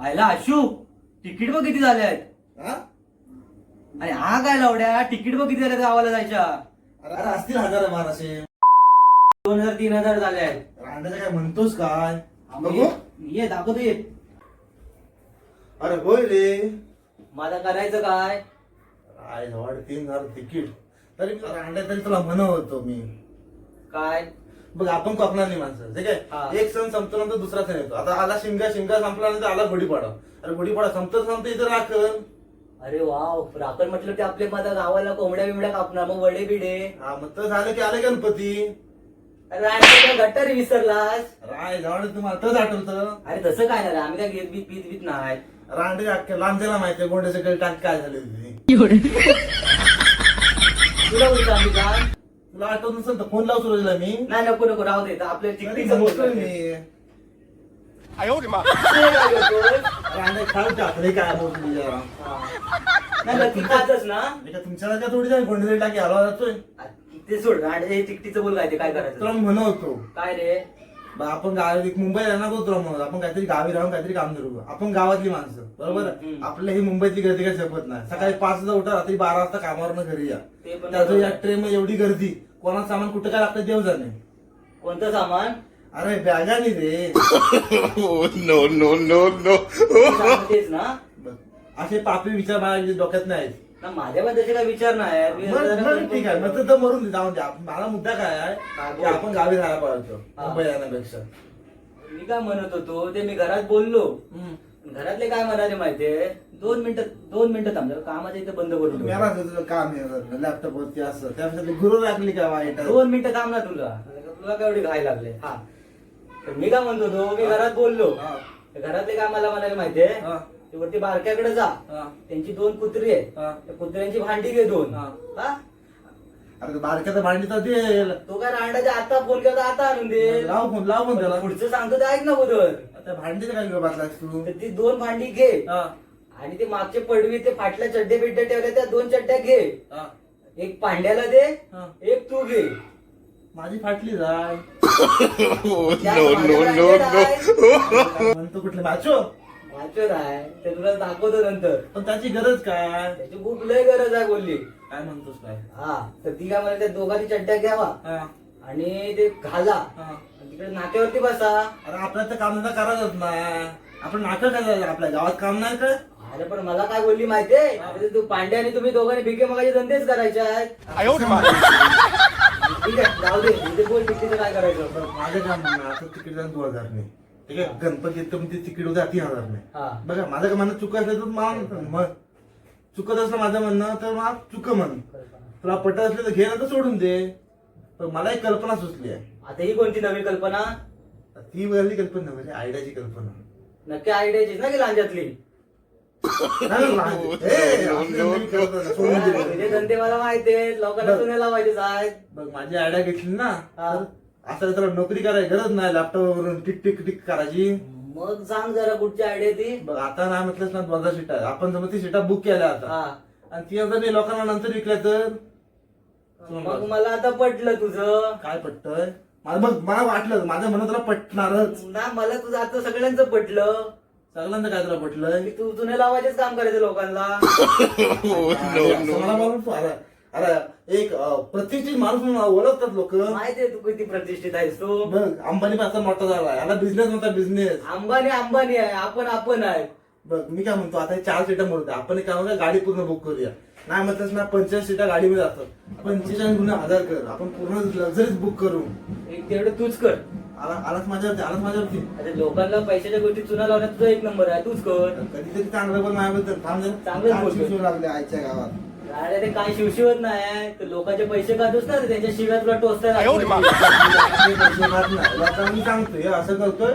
आयला आशू तिकीट बघ किती झाले आहेत. हा? आणि हा काय लावड्या तिकीट बघ किती झाले गावाला जायच्या. अरे अरे असतील हजार बाराशे दोन हजार तीन हजार झाले आहेत. रांड्याचं काय म्हणतोस काय? बघू. ये दाखवतो ये. अरे होय रे. माझा करायचं काय? जवळ तीन हजार तिकीट. तरी मी रांड्या तरी तुला म्हणत होतो मी. काय? बघ आपण कोकणातली माणसं ठीक हा. आहे एक सण संपतो नंतर दुसरा सण येतो. आता आला शिमगा शिमगा संपल्यानंतर आला गुढीपाडा अरे गुढीपाडा संपत संपत इथं राखण. अरे वाव राखण म्हटलं की आपले माझ्या गावाला कोंबड्या बिमड्या कापणार मग वडे बिडे. हा मग तर झालं की आले गणपती. अरे रांडे गट्टर विसरलास. राय जवळ तुम्हाला तच आठवतं. अरे तसं काय नाही रे, आम्ही काय घेत बीत पीत बीत नाही. रांडे अख्ख्या लांबच्याला माहितीये गोंड्याचे काही टाक काय झाले होते तुला बोलतो आम्ही का तुला आठवत नसेल तर फोन लाव सुरजला मी. नाही नको नको राहू दे आपल्या तरी तिकीटचं म्हणतोय बोलतोय मी. नाही रांडे खाऊ टाकले काय बोलतो जरा. नक्की खातच ना. म्हणजे का तुमच्याला काय थोडी जाईल टाकी हलवा जातोय. ते सोड हे तिकटीचं बोल काय ते काय तुला करायचं? मी म्हणत होतो. काय रे? बा, आपण गावी मुंबई राहणार होतो म्हणून आपण काहीतरी गावी राहून काहीतरी काम करू. आपण गावातली माणसं बरोबर? हम्म. आपल्या ही मुंबईतली गर्दी काही जपत नाही. सकाळी पाच वाजता उठा रात्री बारा वाजता कामावर घरी या. ते पण त्याचं बरोबर. या. ट्रेन मध्ये एवढी गर्दी. कोणाचं सामान कुठं काय लागतं देव जाणे कोणतं सामान? अरे बॅगानी रे. Oh no no no no! सामान तेच ना. बघ, असे पापी विचार माझ्या डोक्यात नाही. ना माझ्या पण तसे काय विचार नाही. मी मग- जरा- मग ठीक आहे. मग तर मरून दे, जाऊन मला मुद्दा काय आहे? काय की बोल? आपण गावी राहायला पाहिजे हा. मुंबई राहण्यापेक्षा मी काय म्हणत होतो ते मी घरात बोललो. घरातले काय म्हणाले माहितीये दोन मिनिटं दोन मिनिटं थांब जरा कामाचं इथे बंद करून ठेव. मेरा तुझं काम आहे लॅपटॉप वरती असं त्यापेक्षा गुरु लागली का वाईट दोन मिनिटं थांब ना तुला तुला काय एवढी घाय लागले हा तर मी काय म्हणत होतो मी घरात बोललो हा. तर घरातले काय मला म्हणाले माहितीये हा. ते वरती बारक्याकडे जा हा. त्यांची दोन कुत्री आहेत हा. त्या कुत्र्यांची भांडी घे दोन हा. हा? अरे बारक्याचा भांडी तर देईल तो काय रांडाच्या आता फोन केला आता आणून दे. लाव फोन लाव फोन त्याला. पुढचं सांगतो ते ऐक ना उदर. त्या भांडीचं काय बसलास तू? तर ती दोन भांडी घे. हा. आणि ते मागचे पडवी ते फाटल्या चड्डे बिड्डे ठेवले त्या दोन चड्ड्या घे. हा. एक पांड्याला दे हा. एक तू घे. माझी फाटली जाय. म्हणतो कुठले माचो? वाचर आहे. ते तुला दाखवतो नंतर. पण त्याची गरज काय? त्याची खूप लय गरज आहे बोलली. काय म्हणतोस काय हा तर ती काय मला त्या दोघांची चड्ड्या घ्यावा. हा. आणि ते घाला. हा. आणि तिकडे नाक्यावरती बसा. अरे आपल्याला तर काम धंदा करायचंच नाही आपण नाटक करायचं? आपल्या गावात काम नाही काय अरे पण मला काय बोलली माहितीये अरे तू पांड्या आणि तुम्ही दोघांनी भिके मगाचे धंदेच करायचे आहेत. ठीक आहे जाऊ दे. इथे बोल तिकीट काय करायचं? माझं काम म्हणणं आता तिकीट जाऊन दोन हजार नाही ठीक आहे गणपती येतो म्हणजे तिकीट होतं तीन हजार नाही. हा. बघा माझं का म्हणणं चुका असलं तर मान मग चुकत असलं माझं म्हणणं तर मला चुक म्हण. तुला पटत असलं तर घे ना तर सोडून दे. पण मला एक कल्पना सुचली आहे. आता ही कोणती नवी कल्पना? ती वेगळी कल्पना म्हणजे आयडियाची कल्पना. नक्की आयडियाचीच ना की लांजातली? नाही, नाही, नाही. ए, असली नवीन कल्पना, सोडून दे. तुझे धंदे मला लोकांना बरं. सुने लावायचे आहेत बघ माझी आयडिया घेतली ना हा. तर असं तर नोकरी करायची गरज नाही लॅपटॉप वरून टिक टिक टिक करायची. मग सांग जरा कुठची आयडिया ती. बघ आता नाही म्हटलंच ना दोनदा सीटा आहे. आपण समज ती सीटा बुक केल्या आता. हा. आणि ती जर मी लोकांना नंतर विकल्या तर? मग मला आता पटलं तुझं. काय पटतंय? मला बघ मला वाटलं माझ्या मनात तुला पटणारच. ना मला तुझं आता सगळ्यांचं पटलं. सगळ्यांना काय तुला पटलंय? की तू जुने लावायचेच काम करायचं लोकांना. Oh असं! मला बोलून तू- अरे एक प्रतिष्ठित माणूस म्हणून ओळखतात लोक. माहितीये तू किती प्रतिष्ठित आहेस तू? बघ अंबानी पासून मोठा झाला याला बिझनेस नव्हता बिझनेस अंबानी अंबानी आहे. आपण आपण आहे. बघ मी काय म्हणतो आता हे चार सीटा मोडते आपण एक काम करूया, गाडी पूर्ण बुक करूया. नाही म्हटलंच ना पंचेचाळीस सीटा गाडीमध्ये असतात पंचेचाळीस गुन्हे हजार कर. आपण पूर्ण लक्झरीच बुक करू. एक तेवढं तूच कर. आला आलाच माझ्यावरती आलाच माझ्यावरती अरे लोकांना पैशाच्या गोष्टी चुना लावण्यात तुझा एक नंबर आहे तूच कर. कधीतरी चांगलं पण माझ्याबद्दल. थांब जरा. चांगलंच बोलतोय. शिकवू लागले आईच्या गावात. अरे ते काय शिवशिवत नाही तर लोकांचे पैसे काढतोस ना त्यांच्या शिव्या तुला ते. लोकांना मी सांगतोय असं करतोय.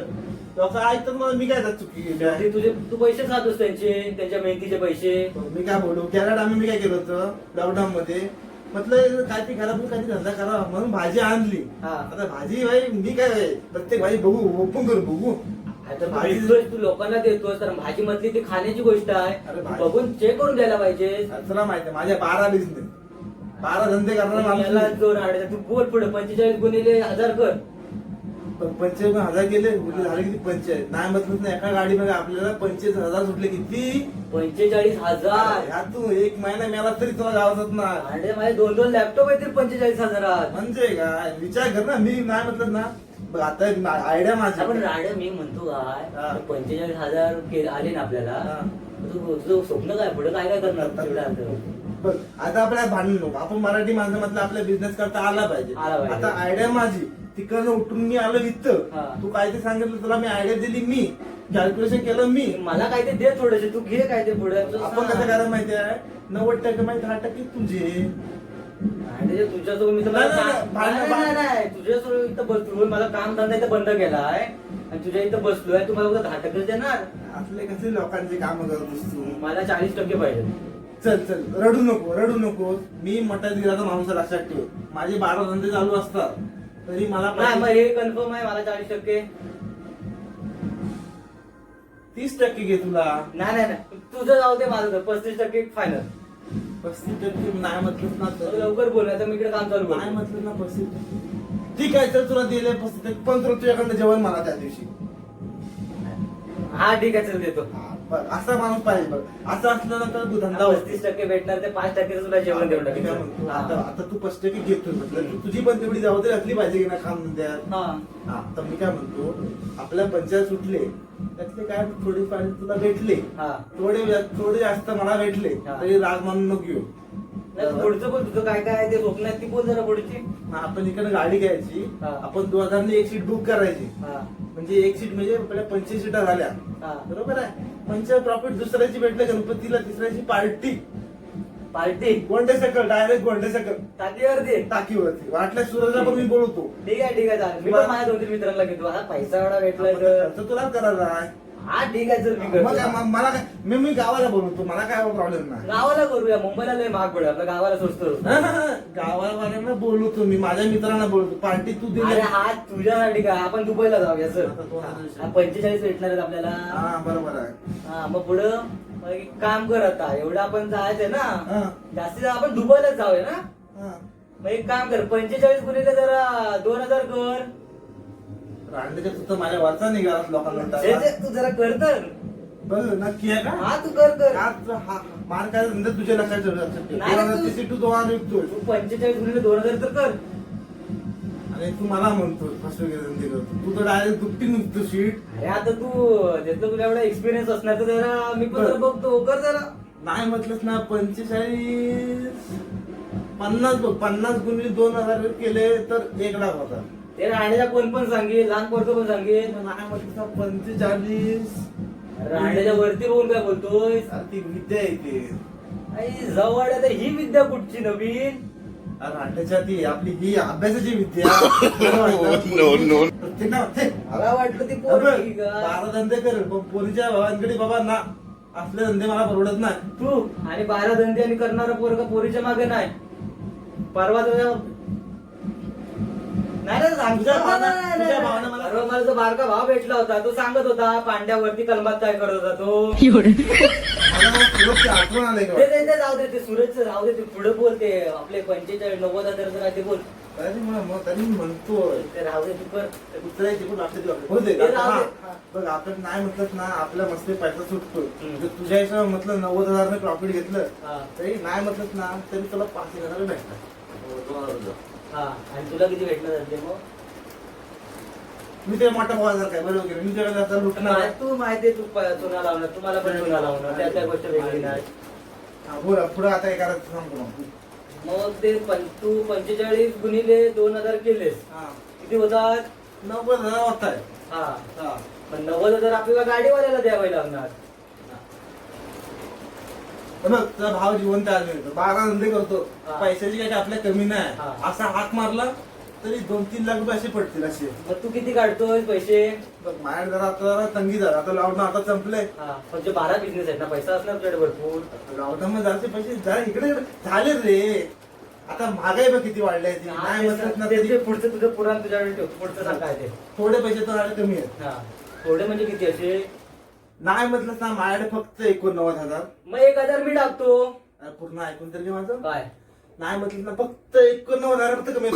लोक ऐकतात मला मी काय त्यात चुकी? तुझे तू पैसे खातोस त्यांचे? त्यांच्या मेहनतीचे पैसे? मी काय बोलू? कॅरेट आम्ही मी काय केलं होतं? लॉकडाऊन मध्ये म्हटलं काय ती घरातून काही धंदा करा. म्हणून भाजी आणली. हा. आता भाजी भाई मी काय प्रत्येक भाजी बघू ओपन करू बघू. आता तू भाजी- विकतोय, तू लोकांना देतोस तर भाजी मधली ती खाण्याची गोष्ट आहे. अरे तू भाजी- बघून चेक करून द्यायला पाहिजे. तुला माहिती आहे माझ्या बारा बिझनेस बारा धंदे करणारा याला माणूस आडायचा. तू बोल पुढे पंचेचाळीस गुणिले हजार कर. पण हजार गेले झाले किती? पंचायत नाही म्हटलं ना एका गाडीमध्ये आपल्याला पंचेचाळीस हजार सुटले किती? पंचेचाळीस हजार. यातून एक महिना मिळाला तरी तुला गावात ना आणि माझे दोन दोन लॅपटॉप येतील पंचेचाळीस हजारात. म्हणजे काय? विचार कर ना मी नाही म्हटलं ना. आता आयडिया माझी आपण राडे मी म्हणतो हा. काय पंचेचाळीस हजार के- आले ना आपल्याला. तू तुझं स्वप्न काय पुढे काय काय करणार तेवढं आता? बघ आता आपल्याला भांडण नको आपण मराठी माणसं म्हटलं आपला बिझनेस करता आला पाहिजे आला पाहिजे. आता आयडिया माझी तिकडनं उठून मी आलो हा. इथं तू काय ते सांगितलं तुला मी आयडिया दिली मी कॅल्क्युलेशन केलं मी मला काय ते दे थोडेसे तू घे काय ते पुढे आपण कसं करायला माहिती आहे नव्वद टक्के माहिती दहा टक्के तुझे तुझ्यासोबत मी तर नाही, मला नाही, काम- भांडण- नाही, नाही, नाही, तुझ्यासोबत इथं बसलो. मला काम धंदा इथं बंद केलाय. आणि तुझ्या इथं बसलोय. तू मला फक्त दहा टक्के देणार. आपले कसे लोकांचे काम करत असतो मला चाळीस टक्के पाहिजे. चल चल. रडू नको रडू नको. मी मटात गिराचा माणूस आहे, लक्षात ठेव. माझे बारा धंदे चालू असतात. तरी मला नाही मग पाहिजे हे कन्फर्म आहे मला चाळीस टक्के. तीस टक्के घे तुला. नाही नाही नाही. तुझं जाऊ दे माझं पस्तीस टक्के फायनल पस्तीस टक्के नाही म्हटलं ना तर. लवकर बोल तर मी इकडे काम चालू नाही म्हटलं ना पस्तीस टक्के ठीक आहे चल तुला दिले पस्तीस टक्के पण तुला तुझ्याकडनं जेवण मला त्या दिवशी. हा ठीक आहे चल देतो. हा, असा माणूस पाहिजे बघ असं असल्यानंतर तू धंदा पस्तीस टक्के भेटणार ते पाच टक्के तुला जेवण देऊन काय म्हणतो, आता टाकेल आता तू पस्तीस टक्के घेतो म्हटलं. तू- तुझी पण तेवढी जबाबदारी असली पाहिजे की ना काम धंद्यात हा. हा तर मी काय म्हणतो आपल्या पंचायत सुटले त्यातले काय थोडेफार तुला भेटले. हा. थोडे थोडे जास्त मला भेटले हा. तरी राग मानून नको घेऊ पुढचं पण तुझं काय काय आहे ते स्वप्न आहे ती बोल जरा पुढची. आपण इकडे गाडी घ्यायची. आपण दोन हजार एक सीट बुक करायची. म्हणजे एक सीट म्हणजे आपल्या पंचवीस सीटा झाल्या. बरोबर आहे? पंचायत प्रॉफिट दुसऱ्याची भेटले गणपतीला तिसऱ्याची पार्टी. पार्टी? गोंडे सकल डायरेक्ट गोंडे सकल. टाकीवर दे टाकीवरती. वाटल्या सूरजला पण मी बोलवतो ठीक आहे ठीक आहे चालेल. मी पण माझ्या दोन तीन मित्रांना घेतो. हा पैसा एवढा भेटलाय तर. खर्च तुला करायला आहे. हा ठीक आहे चल मी मग काय, करतो म- मला काय मी मी गावाला बोलवतो मला काय प्रॉब्लेम नाही. गावाला करूया मुंबईला लय महाग पडेल आपल्या गावाला स्वस्त होतं. गावाला बोलवतो मी माझ्या मित्रांना बोलवतो पार्टी तू दिली. अरे हा तुझ्यासाठी काय आपण दुबईला जाऊया सर आता तो हा विषय. हा, पंचेचाळीस भेटणार आहेत आपल्याला. हा बरोबर आहे. हा मग पुढं मग एक काम कर आता एवढं आपण जायचंय ना हा, जास्तीत जास्त आपण दुबईलाच जाऊया ना. हा. मग एक काम कर पंचेचाळीस गुणिले जरा दोन हजार कर. रांडेच्या तू तर माझ्या वरचा निघाला लोकांना जे तू जरा कर तर. नक्की आहे का? हा तू कर कर. हा मार काय नंतर तुझ्या लक्षात ठेव. नाही, तू- तीस तू दोन विकतोय. तू पंचेचाळीस गुणिले दोन हजार तर कर. आणि तू मला म्हणतो फसवे धंदे करतो. तू तर डायरेक्ट दुपटी निघतो सीट अरे आता तू ज्याचं तुला एवढा एक्सपिरियन्स असणार तर जरा मी पण बर. बघतो. कर जरा. नाही म्हटलंस ना पंचेचाळीस पन्नास बघ पन्नास गुणिले दोन हजार केले तर एक लाख होता ते राहण्याच्या कोण पण सांगेल लहान पोरग पण सांगेल. पंचेचाळीस? राहण्याच्या वरती बघून काय बोलतोय? ती विद्या आहे ते. आई जवळ आहे तर ही विद्या कुठची नवीन? रांडेच्या ती आपली ही अभ्यासाची विद्या. हे, मला वाटलं ती अबे, पोरगी का? बारा धंदे कर पण पोरीच्या भावांकडे बाबा ना असले धंदे मला परवडत नाही. तू आणि बारा धंदे आणि करणारा पोरगा पोरीच्या मागे नाही. परवा तुझ्या नाही रे, सांग- तुझ्या भावानं- नाही, नाही, तुझ्या नाही. भावानं मला- परवा मला जो बारका भाव भेटला होता तो सांगत होता पांड्यावरती कलमात काय करत होता तो मला मग सुरतची आठवण आले ते ते- ते जाऊ दे ते जाऊ दे ते पुढे बोल ते आपले पंचेचाळीस नव्वद हजार काय ते बोल तरी मग मग तरी मी म्हणतोय ते राहू दे तू कर आपल्या जीवावर. हो दे, ते राहू हा. दे. हा. बघ आपण नाही म्हटलं ना आपल्या मस्त पैसा सुटतो हम्म. जर तुझ्या हिशोबाने म्हटलं नव्वद हजार प्रॉफिट घेतलं हा. तरी नाही म्हटलं ना तरी तुला पाच एक हजार भेटतात हो, दोन हजार रुपये. हा आणि तुला किती भेटणार झाले मग? मी ते मोठा हजार काय? बरोबर केलं मी तुझ्याकडे आता लुटणार नाही, तू माहितीये तू प- चुना लावणार तुम्हाला पण चुना लावणार त्या त्या गोष्ट वेगळी नाही. हा, बोल पुढे आता काय करायचं सांगतो मग. मग ते पं- तू पंचेचाळीस गुणिले दोन हजार केलेस. हा. किती होतात नव्वद हजार होत आहे हा. हा. पण नव्वद हजार आपल्याला गाडीवाल्याला द्यावे लागणार. पण बघ, तुझा भाव जिवंत आहे अजून. बारा धंदे करतो. हा. पैशाची काही आपल्या कमी नाही. असा हात मारला तरी दोन तीन लाख रुपये असे पडतील असे. मग तू किती काढतोय पैसे? बघ माझ्या जरा आता जरा तंगी जरा आता लॉकडाऊन आता संपलंय. हा म्हणजे बारा बिझनेस आहेत ना पैसा असणार तुझ्याकडे भरपूर. लॉकडाऊन मध्ये जायचे पैसे जरा इकडे झाले रे. आता महागाई बघ किती वाढली आहे. ती. नाही म्हटलं ना ते- तरी. ते पुढचं तुझं पुराण तुझ्याकडे ठेव. पुढचं सांग काय ते थोडे पैसे तर आले कमी आहेत. हा थोडे म्हणजे किती असे? नाही म्हटलं ना माझ्याकडे फक्त एकोणनव्वद हजार. मग एक हजार मी टाकतो. अरे पूर्ण ऐकून तरी घे माझं. काय? नाही म्हटलं ना फक्त एकोणनव्वद हजार फक्त कमी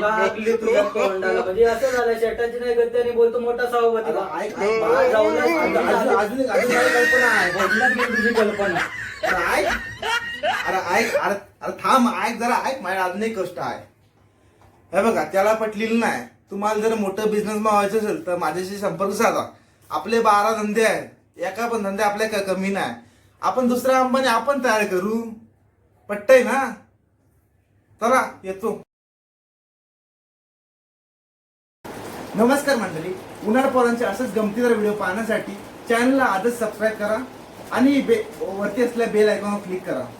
लागली तुझ्या तोंडाला. म्हणजे असं झालं शर्टाची नाही गती आणि बोलतो मोठा सभापती अरे ऐक, बा- ऐक, जाऊन अजून अजून- एक कल्पना आहे. बदलात तुझी कल्पना. अरे ऐक. अरे ऐक अरे अरे थांब ऐक जरा ऐक. माझ्या अजून एक कष्ट आहे. हे बघा त्याला पटलेलं नाही. तुम्हाला जर मोठं बिझनेस व्हायचं असेल तर माझ्याशी संपर्क साधा. आपले बारा धंदे आहेत. एका पण धंदे आपल्या क- कमी नाही. आपण दुसऱ्या अंबानी आपण तयार करू. पट्टय ना? चला येतो. नमस्कार मंडळी. उन्हाळ पोरांचे असंच गमतीदार व्हिडिओ पाहण्यासाठी चॅनलला आधीच सबस्क्राईब करा आणि बे वरती असलेल्या बेल आयकॉनवर क्लिक करा.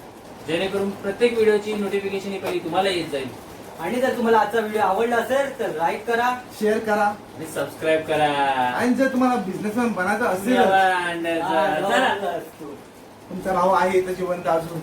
जेणेकरून प्रत्येक व्हिडिओची नोटिफिकेशन ही पहिली तुम्हाला येत जाईल. आणि जर तुम्हाला आजचा व्हिडिओ आवडला असेल तर लाईक करा. शेअर करा. आणि सबस्क्राईब करा. आणि जर तुम्हाला बिझनेसमॅन बनायचं असेल. तुमचा भाऊ आहे इथं जिवंत अजून.